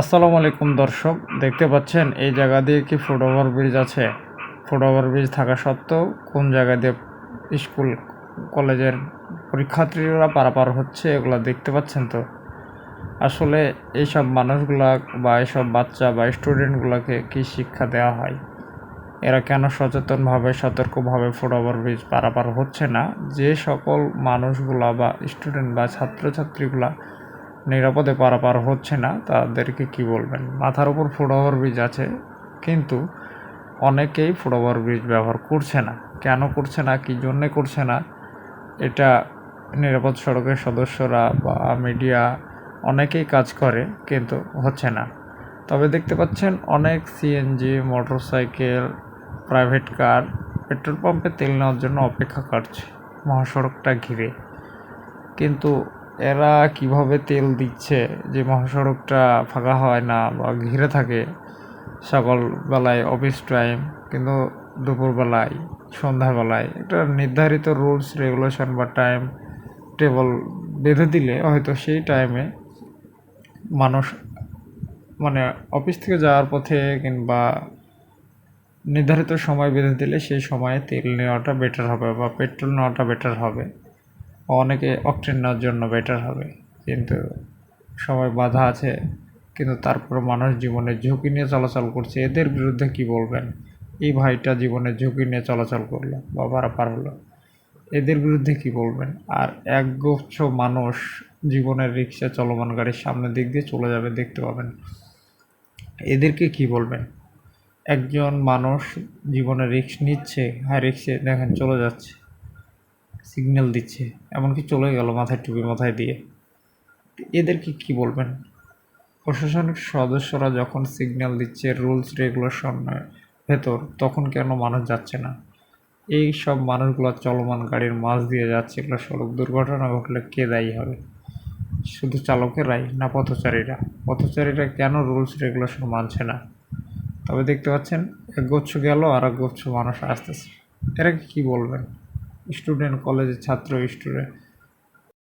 আসসালামু আলাইকুম দর্শক, দেখতে পাচ্ছেন এই জায়গা দিয়ে কি ফুটওভার ব্রিজ আছে? ফুটওভার ব্রিজ থাকা সত্ত্বেও কোন জায়গা দিয়ে স্কুল, কলেজের পরীক্ষার্থীরা পারাপার হচ্ছে এগুলো দেখতে পাচ্ছেন তো? আসলে এইসব মানুষগুলা বা এইসব বাচ্চা বা স্টুডেন্টগুলোকে কি শিক্ষা দেওয়া হয়? এরা কেন সচেতনভাবে, সতর্কভাবে ফুটওভার ব্রিজ পারাপার হচ্ছে না? যে সকল মানুষগুলা বা স্টুডেন্ট বা ছাত্রছাত্রীগুলা নিরাপদে পারাপার হচ্ছে না, তাদেরকে কি বলবেন? মাথার উপর ফুটওভার ব্রিজ আছে, কিন্তু অনেকেই ফুটওভার ব্রিজ ব্যবহার করছে না। কেন করছে না? কী জন্যে করছে না? এটা নিরাপদ সড়কের সদস্যরা বা মিডিয়া অনেকেই কাজ করে, কিন্তু হচ্ছে না। তবে দেখতে পাচ্ছেন, অনেক CNG motorcycle private car petrol পাম্পে তেল নেওয়ার জন্য অপেক্ষা করছে। মহাসড়কটা ঘিরে। কিন্তু এরা কীভাবে তেল দিচ্ছে, যে মহাসড়কটা ফাঁকা হয় না বা ঘিরে থাকে সকালবেলায় অফিস টাইম কিন্তু দুপুরবেলায় সন্ধ্যাবেলায় একটা নির্ধারিত রুলস রেগুলেশন বা টাইম টেবল বেঁধে দিলে হয়তো সেই টাইমে মানুষ মানে অফিস থেকে যাওয়ার পথে কিংবা নির্ধারিত সময় বেঁধে দিলে সেই সময়ে তেল নেওয়াটা বেটার হবে বা পেট্রোল নেওয়াটা বেটার হবে। অনেকে অকটেন নেওয়ার জন্য বেটার হবে। কিন্তু সময় বাধা আছে, কিন্তু তারপর মানুষ জীবনের ঝুঁকি নিয়ে চলাচল করছে। এদের বিরুদ্ধে কি বলবেন? এই ভাইটা জীবনের ঝুঁকি নিয়ে চলাচল করল বা পারাপার হলো। এদের বিরুদ্ধে কি বলবেন? আর একগুচ্ছ মানুষ জীবনের রিক্সা চলমান গাড়ির সামনের দিক দিয়ে চলে যাবে, দেখতে পাবেন। এদেরকে কি বলবেন? একজন মানুষ জীবনে রিক্স নিচ্ছে হ্যাঁ রিক্সে দেখেন চলে যাচ্ছে। সিগন্যাল দিচ্ছে, এমনকি চলে গেল মাথায় টুপি মাথায় দিয়ে। এদেরকে কি বলবেন? প্রশাসনিক সদস্যরা যখন সিগন্যাল দিচ্ছে রুলস রেগুলেশন ভেতর, তখন কেন মানুষ যাচ্ছে না? এই সব মানুষগুলো চলমান গাড়ির মাঝ দিয়ে যাচ্ছে, এগুলো সড়ক দুর্ঘটনা ঘটলে কে দায়ী হবে? শুধু চালকেরাই না পথচারীরা? পথচারীরা কেন রুলস রেগুলেশন মানছে না? তবে দেখতে পাচ্ছেন, এক গুচ্ছ গেল আর এক গুচ্ছ মানুষ আসতেছে। এরা কি বলবেন? স্টুডেন্ট কলেজের ছাত্র স্টুডেন্ট।